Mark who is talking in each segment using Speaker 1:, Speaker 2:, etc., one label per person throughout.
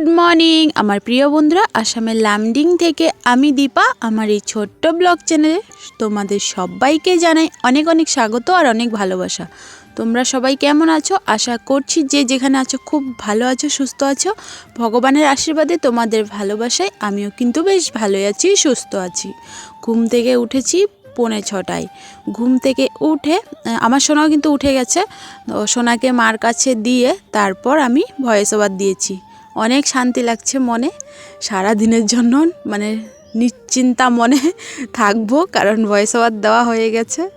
Speaker 1: Good morning আমার প্রিয় বন্ধুরা, আসামের লামডিং থেকে আমি দীপা, আমার এই ছোট্ট ব্লগ চ্যানেলে তোমাদের সবাইকে জানাই অনেক অনেক স্বাগত আর অনেক ভালোবাসা। তোমরা সবাই কেমন আছো? আশা করছি যে যেখানে আছো খুব ভালো আছো, সুস্থ আছো। ভগবানের আশীর্বাদে তোমাদের ভালোবাসায় আমিও কিন্তু বেশ ভালোই আছি, সুস্থ আছি। ঘুম থেকে উঠেছি পৌনে ছটায়। ঘুম থেকে উঠে আমার সোনাও কিন্তু উঠে গেছে। সোনাকে মার কাছে দিয়ে তারপর আমি ভয়েস ওভার দিয়েছি। অনেক শান্তি লাগছে মনে। সারা দিনের জন্য মানে নিশ্চিন্তা মনে থাকব, কারণ ভয়েস ওভার দেওয়া হয়ে গেছে।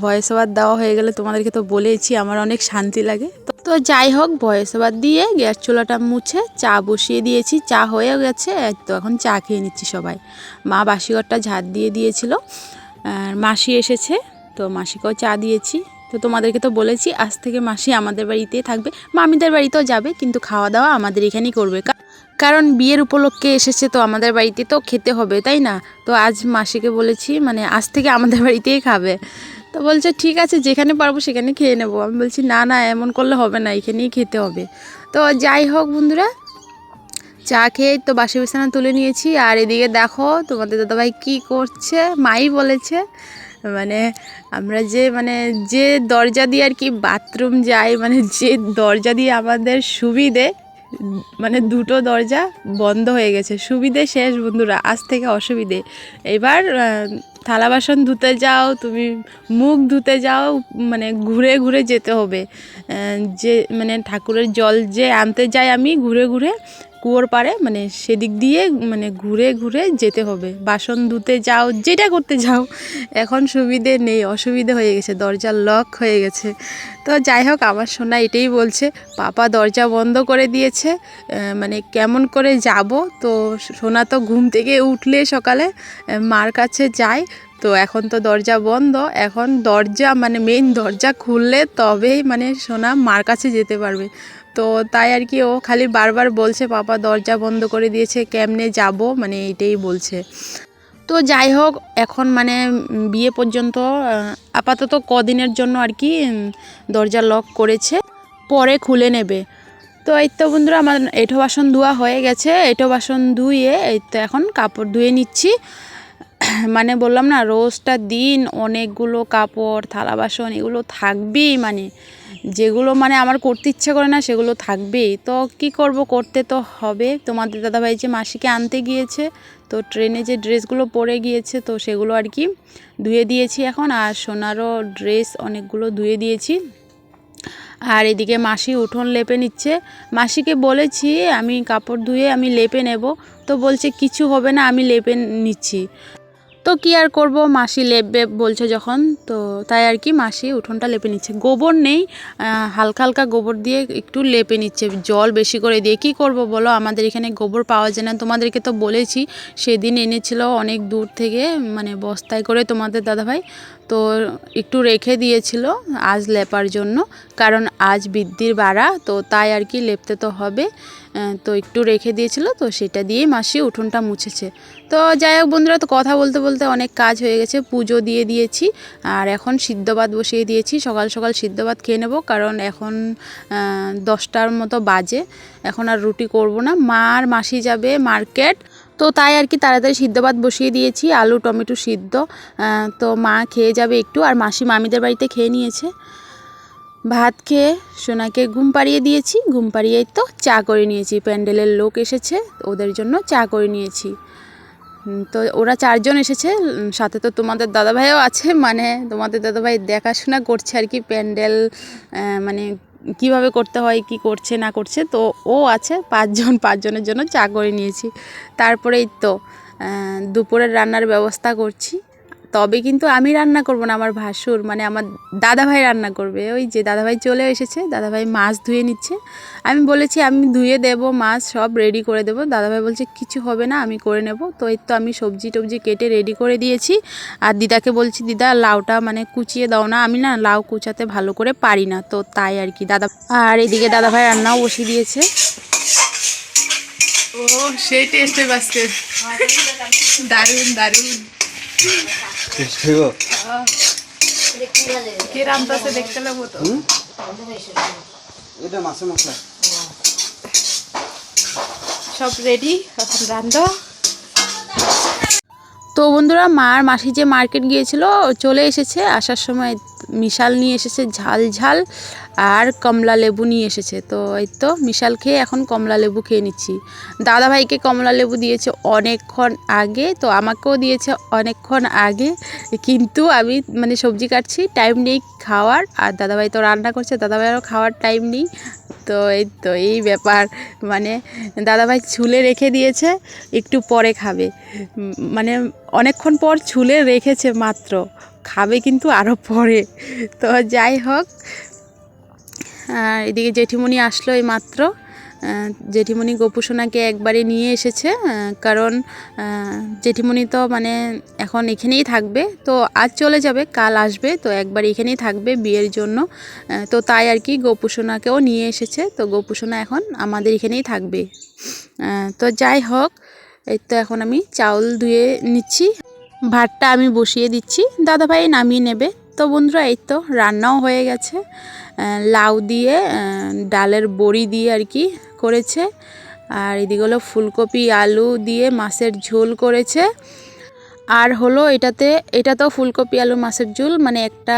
Speaker 1: ভয়েস ওভার দেওয়া হয়ে গেলে তোমাদেরকে তো বলেইছি, আমার অনেক শান্তি লাগে। তো- যাই হোক ভয়েস ওভার দিয়ে গ্যাস চুলাটা মুছে চা বসিয়ে দিয়েছি, চা হয়ে গেছে তো এখন চা খেয়ে নিচ্ছি সবাই। মা বাসিঘরটা ঝাড় দিয়ে দিয়েছিল, আর মাসি এসেছে, তো মাসিকেও চা দিয়েছি। তো তোমাদেরকে তো বলেছি, আজ থেকে মাসি আমাদের বাড়িতেই থাকবে। মামিদের বাড়িতেও যাবে, কিন্তু খাওয়া দাওয়া আমাদের এখানেই করবে। কারণ বিয়ের উপলক্ষে এসেছে তো আমাদের বাড়িতে তো খেতে হবে, তাই না? তো আজ মাসিকে বলেছি মানে আজ থেকে আমাদের বাড়িতেই খাবে। তো বলছে, ঠিক আছে, যেখানে পারব সেখানে খেয়ে নেব। আমি বলছি, না না, এমন করলে হবে না, এখানেই খেতে হবে। তো যাই হোক বন্ধুরা, চা খেয়ে তো বাসি বিছানা তুলে নিয়েছি। আর এদিকে দেখো তোমাদের দাদাভাই কি করছে, মাই বলেছে। মানে আমরা যে মানে যে দরজা দিয়ে আর কি বাথরুম যাই মানে যে দরজা দিয়ে আমাদের সুবিধে মানে দুটো দরজা বন্ধ হয়ে গেছে। সুবিধে শেষ বন্ধুরা, আজ থেকে অসুবিধে। এবার থালা বাসন ধুতে যাও, তুমি মুখ ধুতে যাও মানে ঘুরে ঘুরে যেতে হবে। যে মানে ঠাকুরের জল যে আনতে যাই আমি, ঘুরে ঘুরে কুয়োর পাড়ে মানে সেদিক দিয়ে মানে ঘুরে ঘুরে যেতে হবে। বাসন ধুতে যাও, যেটা করতে যাও, এখন সুবিধে নেই, অসুবিধে হয়ে গেছে, দরজা লক হয়ে গেছে। তো যাই হোক, আমার সোনা এটাই বলছে, পাপা দরজা বন্ধ করে দিয়েছে মানে কেমন করে যাব? তো সোনা তো ঘুম থেকে উঠলে সকালে মার কাছে যায় তো এখন তো দরজা বন্ধ। এখন দরজা মানে মেইন দরজা খুললে তবেই মানে সোনা মার কাছে যেতে পারবে। তো তাই আর কি ও খালি বারবার বলছে, পাপা, দরজা বন্ধ করে দিয়েছে, কেমনে যাব? মানে এটাই বলছে। তো যাই হোক, এখন মানে বিয়ে পর্যন্ত আপাতত কদিনের জন্য আর কি দরজা লক করেছে, পরে খুলে নেবে। তো এই তো বন্ধুরা, আমার এঁঠো বাসন ধোয়া হয়ে গেছে। এঁঠো বাসন ধুয়ে এই তো এখন কাপড় ধুয়ে নিচ্ছি। মানে বললাম না, রোজটা দিন অনেকগুলো কাপড়, থালা বাসন এগুলো থাকবেই মানে। যেগুলো মানে আমার করতে ইচ্ছে করে না, সেগুলো থাকবেই। তো কি করব, করতে তো হবে। তোমাদের দাদাভাই যে মাসিকে আনতে গিয়েছে, তো ট্রেনে যে ড্রেসগুলো পরে গিয়েছে, তো সেগুলো আর কি ধুয়ে দিয়েছি এখন। আর সোনারও ড্রেস অনেকগুলো ধুয়ে দিয়েছি। আর এদিকে মাসি উঠোন লেপে নিচ্ছে। মাসিকে বলেছি, আমি কাপড় ধুয়ে আমি লেপে নেব। তো বলছে, কিছু হবে না, আমি লেপে নিচ্ছি। তো কি আর করব? মাসি লেপবে বলছে যখন, তো তাই আর কি মাসি উঠোনটা লেপে নিচ্ছে। গোবর নেই হালকা হালকা গোবর দিয়ে একটু লেপে নিচ্ছে, জল বেশি করে দিয়ে। কি করব বলো? আমাদের এখানে গোবর পাওয়া যায় না। তোমাদেরকে তো বলেছি, সেদিন এনেছিল অনেক দূর থেকে মানে বস্তায় করে তোমাদের দাদাভাই। তো একটু রেখে দিয়েছিল আজ লেপার জন্য, কারণ আজ বৃদ্ধির বাড়া, তো তাই আর কি লেপতে তো হবে। তো একটু রেখে দিয়েছিল, তো সেটা দিয়েই মাসি উঠোনটা মুছেছে। তো যাই হোক বন্ধুরা, তো কথা বলতে বলতে অনেক কাজ হয়ে গেছে, পুজো দিয়ে দিয়েছি, আর এখন সিদ্ধ ভাত বসিয়ে দিয়েছি, সকাল সকাল সিদ্ধ ভাত খেয়ে নেব, কারণ এখন দশটার মতো বাজে, এখন আর রুটি করব না, মা আর মাসি যাবে মার্কেট, তো তাই আর কি তাড়াতাড়ি সিদ্ধ ভাত বসিয়ে দিয়েছি, আলু টমেটো সিদ্ধ তো মা খেয়ে যাবে একটু, আর মাসি মামিদের বাড়িতে খেয়ে নিয়েছে। ভাত খেয়ে সোনাকে ঘুম পাড়িয়ে দিয়েছি। ঘুম পাড়িয়েই তো চা করে নিয়েছি। প্যান্ডেলের লোক এসেছে, ওদের জন্য চা করে নিয়েছি। তো ওরা চারজন এসেছে। সাথে তো তোমাদের দাদাভাইও আছে। মানে তোমাদের দাদাভাই দেখাশোনা করছে আর কি প্যান্ডেল মানে কীভাবে করতে হয়, কি করছে, না করছে। তো ও আছে, পাঁচজন, পাঁচজনের জন্য চা করে নিয়েছি। তারপরেই তো দুপুরের রান্নার ব্যবস্থা করছি। তবে কিন্তু আমি রান্না করব না আমার ভাসুর মানে আমার দাদাভাই রান্না করবে। ওই যে দাদাভাই চলে এসেছে, দাদাভাই মাছ ধুয়ে নিচ্ছে। আমি বলেছি, আমি ধুয়ে দেব, মাছ সব রেডি করে দেবো। দাদাভাই বলছে, কিছু হবে না, আমি করে নেব। তো এই তো আমি সবজি টবজি কেটে রেডি করে দিয়েছি। আর দিদাকে বলছি, দিদা, লাউটা মানে কুচিয়ে দাও না। আমি না লাউ কুচাতে ভালো করে পারি না। তো তাই আর কি, দাদা আর এদিকে দাদাভাই রান্নাও বসিয়ে দিয়েছে। ও, সেই টেস্টে বাসকে দারুণ দারুণ। দেখতে লাগবো তো?
Speaker 2: এটা মাছে মশলা।
Speaker 1: সব রেডি এখন রান্ধো। তো বন্ধুরা মার মাসি যে মার্কেট গিয়েছিল চলে এসেছে। আসার সময় মিশাল নিয়ে এসেছে ঝাল ঝাল। আর কমলা লেবু নিয়ে এসেছে। তো এই তো মিশাল খেয়ে এখন কমলা লেবু খেয়ে নিচ্ছি। দাদা ভাইকে কমলা লেবু দিয়েছে অনেকক্ষণ আগে, তো আমাকেও দিয়েছে অনেকক্ষণ আগে। কিন্তু আমি মানে সবজি কাটছি টাইম নেই খাওয়ার। আর দাদাভাই তো রান্না করছে, দাদাভাইয়েরও খাওয়ার টাইম নেই। তো এই তো এই ব্যাপার মানে দাদাভাই ছুলে রেখে দিয়েছে, একটু পরে খাবে। মানে অনেকক্ষণ পর ছুলে রেখেছে মাত্র, খাবে কিন্তু আরও পরে। তো যাই হোক এদিকে জেঠিমণি আসলো এই মাত্র জেঠিমণি গোপুসোনাকে একবারে নিয়ে এসেছে কারণ জেঠিমণি তো মানে এখন এখানেই থাকবে। তো আজ চলে যাবে, কাল আসবে, তো একবার এখানেই থাকবে বিয়ের জন্য। তো তাই আর কি গোপুসোনাকেও নিয়ে এসেছে। তো গোপুসোনা এখন আমাদের এখানেই থাকবে। তো যাই হোক, এই তো এখন আমি চাউল ধুয়ে নিচ্ছি। ভাতটা আমি বসিয়ে দিচ্ছি। দাদাভাই নামিয়ে নেবে। তো বন্ধুরা, এই তো রান্নাও হয়ে গেছে। লাউ দিয়ে ডালের বড়ি দিয়ে আর কি করেছে। আর এদিকে হলো ফুলকপি, আলু দিয়ে মাছের ঝোল করেছে। আর হলো এটাতে, এটা তো ফুলকপি, আলু, মাছের ঝোল মানে একটা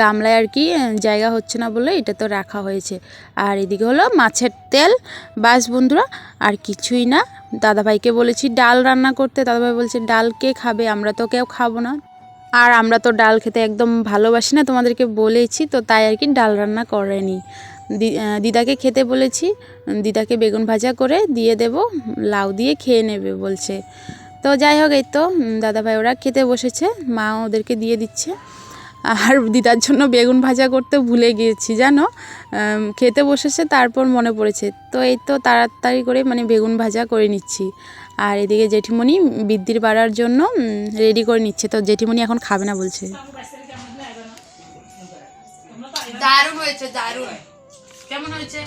Speaker 1: গামলায় আর কি জায়গা হচ্ছে না বলে এটা তো রাখা হয়েছে। আর এদিকে হলো মাছের তেল। বাস বন্ধুরা, আর কিছুই না। দাদাভাইকে বলেছি ডাল রান্না করতে। দাদাভাই বলছে, ডাল কে খাবে? আমরা তো কেউ খাব না। আর আমরা তো ডাল খেতে একদম ভালোবাসি না, তোমাদেরকে বলেছি তো তাই আর কি ডাল রান্না করেনি। দিদাকে খেতে বলেছি দিদাকে বেগুন ভাজা করে দিয়ে দেব, লাউ দিয়ে খেয়ে নেবে বলছে। তো যাই হোক এই তো দাদাভাই ওরা খেতে বসেছে, মা ওদেরকে দিয়ে দিচ্ছে। আর দিদার জন্য বেগুন ভাজা করতে ভুলে গিয়েছি, জানো? খেতে বসেছে, তারপর মনে পড়েছে। তো এই তো তাড়াতাড়ি করে মানে বেগুন ভাজা করে নিচ্ছি। আর এদিকে জেঠিমণি বৃদ্ধির বাড়ার জন্য রেডি করে নিচ্ছে। তো জেঠিমণি এখন খাবে না বলছে। দারুণ হয়েছে দারুণ। কেমন হয়েছে?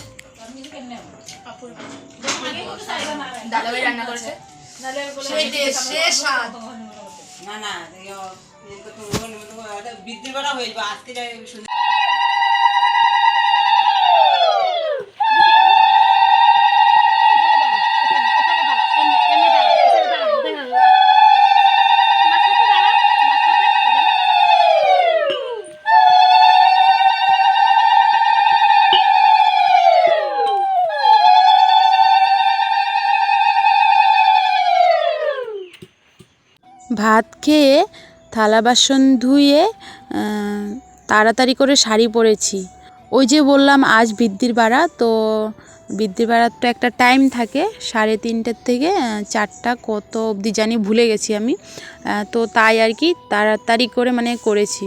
Speaker 1: দাদাভাই রান্না করেছে? সেই টেস্ট সেই স্বাদ।
Speaker 2: না না ইয়ো, বৃদ্ধির বেলা হয়ে যাবে আজকে
Speaker 1: ভাত খেয়ে থালা বাসন ধুয়ে তাড়াতাড়ি করে শাড়ি পরেছি। ওই যে বললাম, আজ বৃদ্ধির বাড়া, তো বৃদ্ধির বাড়ার তো একটা টাইম থাকে, সাড়ে তিনটের থেকে চারটা কত অবধি জানি ভুলে গেছি আমি তো তাই আর কি তাড়াতাড়ি করে মানে করেছি।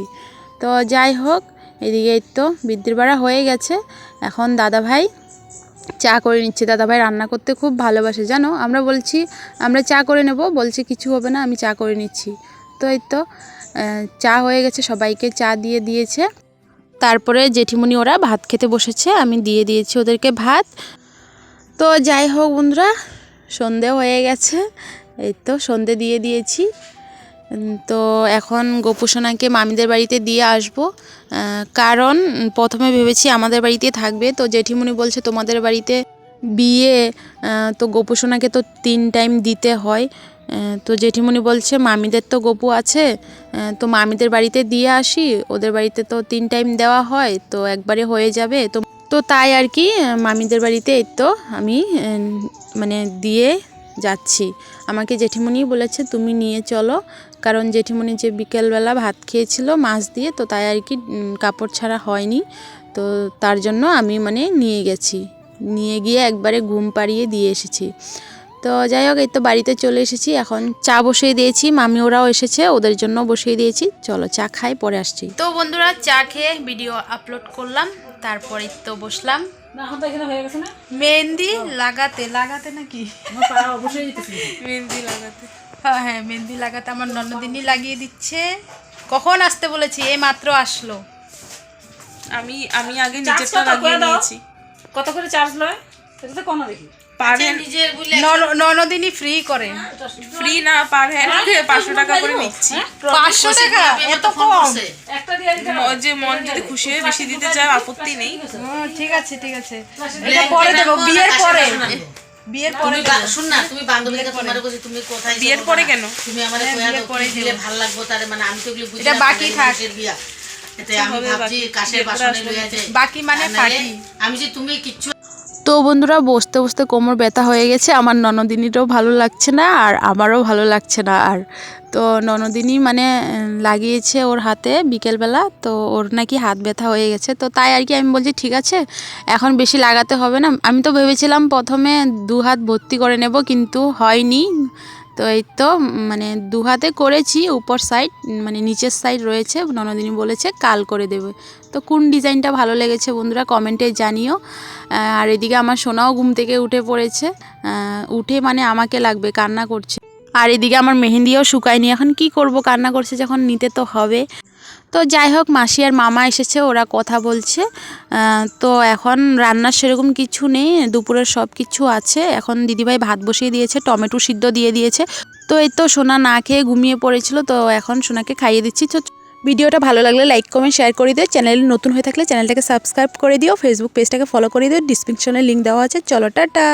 Speaker 1: তো যাই হোক এদিকে তো বৃদ্ধির বাড়া হয়ে গেছে। এখন দাদা ভাই চা করে নিচ্ছে। দাদাভাই রান্না করতে খুব ভালোবাসে, জানো? আমরা বলছি, আমরা চা করে নেব, বলছে কিছু হবে না, আমি চা করে নিচ্ছি। তো এই তো চা হয়ে গেছে, সবাইকে চা দিয়ে দিয়েছে। তারপরে জেঠিমণি ওরা ভাত খেতে বসেছে, আমি দিয়ে দিয়েছি ওদেরকে ভাত। তো যাই হোক বন্ধুরা, সন্ধে হয়ে গেছে, এই তো সন্ধে দিয়ে দিয়েছি। তো এখন গোপুসোনাকে মামিদের বাড়িতে দিয়ে আসব। কারণ প্রথমে ভেবেছি আমাদের বাড়িতে থাকবে। তো জেঠিমণি বলছে, তোমাদের বাড়িতে বিয়ে তো গোপুসোনাকে তো তিন টাইম দিতে হয়। তো জেঠিমণি বলছে, মামিদের তো গপু আছে তো মামিদের বাড়িতে দিয়ে আসি। ওদের বাড়িতে তো তিন টাইম দেওয়া হয়, তো একবারে হয়ে যাবে। তো তো তাই আর কি, মামিদের বাড়িতে এই তো আমি মানে দিয়ে যাচ্ছি। আমাকে জেঠিমণি বলেছে, তুমি নিয়ে চলো। কারণ জেঠিমণি যে বিকেলবেলা ভাত খেয়েছিল মাছ দিয়ে, তো তাই আর কি কাপড় ছাড়া হয়নি। তো তার জন্য আমি মানে নিয়ে গেছি। নিয়ে গিয়ে একবারে ঘুম পাড়িয়ে দিয়ে এসেছি। তো যাই হোক, এই তো বাড়িতে চলে এসেছি। এখন চা বসিয়ে দিয়েছি। মামি ওরাও এসেছে, ওদের জন্য বসিয়ে দিয়েছি। চলো, চা খাই, পরে আসছি। তো বন্ধুরা, চা খেয়ে ভিডিও আপলোড করলাম। তারপরে তো বসলাম।
Speaker 3: হয়ে
Speaker 1: মেহেন্দি লাগাতে লাগাতে নাকি? মেহেন্দি লাগাতে। হ্যাঁ হ্যাঁ মেহেন্দি লাগাতে আমার ননদিনী লাগিয়ে দিচ্ছে। কখন আসতে বলেছি? এই মাত্র আসলো।
Speaker 4: আমি আমি আগে
Speaker 3: করে
Speaker 4: লাগিয়ে নিয়েছি।
Speaker 3: কত করে চার্জ লয়? সেটা তো কোনো দেখি।
Speaker 4: পার
Speaker 1: ননদিনী ফ্রি করে।
Speaker 4: ফ্রি না পার পাঁচশো টাকা করে নিচ্ছি।
Speaker 1: পাঁচশো টাকা এত কম।
Speaker 3: একটা দিয়ে দিতে
Speaker 4: ম- যে মন যদি খুশি হয়ে বেশি দিতে চায় আপত্তি নেই।
Speaker 1: ঠিক আছে ঠিক আছে। এটা পরে দেবো বিয়ের পরে।
Speaker 4: বিয়ের পরে
Speaker 2: শুন না তুমি বান্ধবীকে তোমার কাছে তুমি কোথায়
Speaker 4: বিয়ের পরে কেন?
Speaker 2: তুমি আমারে
Speaker 4: বিয়ের পরে
Speaker 2: দিলে ভালো লাগবো তারে মানে আমি তো এগুলো বুঝি
Speaker 4: এটা বাকি থাক।
Speaker 2: বিয়া। এতে আমি ভাবছি
Speaker 4: বাকি।
Speaker 2: কাশের বাসনে
Speaker 4: আসবে। বাকি মানে পার্টি।
Speaker 2: আমি যে তুমি কিচ্ছু
Speaker 1: তো বন্ধুরা, বসতে বসতে কোমর ব্যথা হয়ে গেছে। আমার ননদিনীরও ভালো লাগছে না আর আমারও ভালো লাগছে না আর। তো ননদিনী মানে লাগিয়েছে ওর হাতে বিকেলবেলা, তো ওর নাকি হাত ব্যথা হয়ে গেছে। তো তাই আর কি আমি বলছি, ঠিক আছে, এখন বেশি লাগাতে হবে না। আমি তো ভেবেছিলাম প্রথমে দু হাত ভর্তি করে নেব, কিন্তু হয়নি। তো এই তো মানে দু হাতে করেছি, উপর সাইড মানে নিচের সাইড রয়েছে, ননদিনী বলেছে কাল করে দেবে। তো কোন ডিজাইনটা ভালো লেগেছে বন্ধুরা কমেন্টে জানিও। আর এদিকে আমার সোনাও ঘুম থেকে উঠে পড়েছে। উঠে মানে আমাকে লাগবে, কান্না করছে। আর এদিকে আমার মেহেন্দিও শুকায়নি, এখন কি করব, কান্না করছে যখন নিতে তো হবে। তো যাই হোক, মাসি আর মামা এসেছে, ওরা কথা বলছে। তো এখন রান্নার সেরকম কিছু নেই, দুপুরের সব কিছু আছে। এখন দিদিভাই ভাত বসিয়ে দিয়েছে, টমেটো সিদ্ধ দিয়ে দিয়েছে। তো এই তো সোনা না খেয়ে ঘুমিয়ে পড়েছিল, তো এখন সোনাকে খাইয়ে দিচ্ছি। তো ভিডিওটা ভালো লাগলে লাইক, কমেন্ট, শেয়ার করে দিও। চ্যানেল নতুন হয়ে থাকলে চ্যানেলটাকে সাবস্ক্রাইব করে দিও। ফেসবুক পেজটাকে ফলো করে দিও। ডিসক্রিপশনে লিঙ্ক দেওয়া আছে। চলো, টাটা!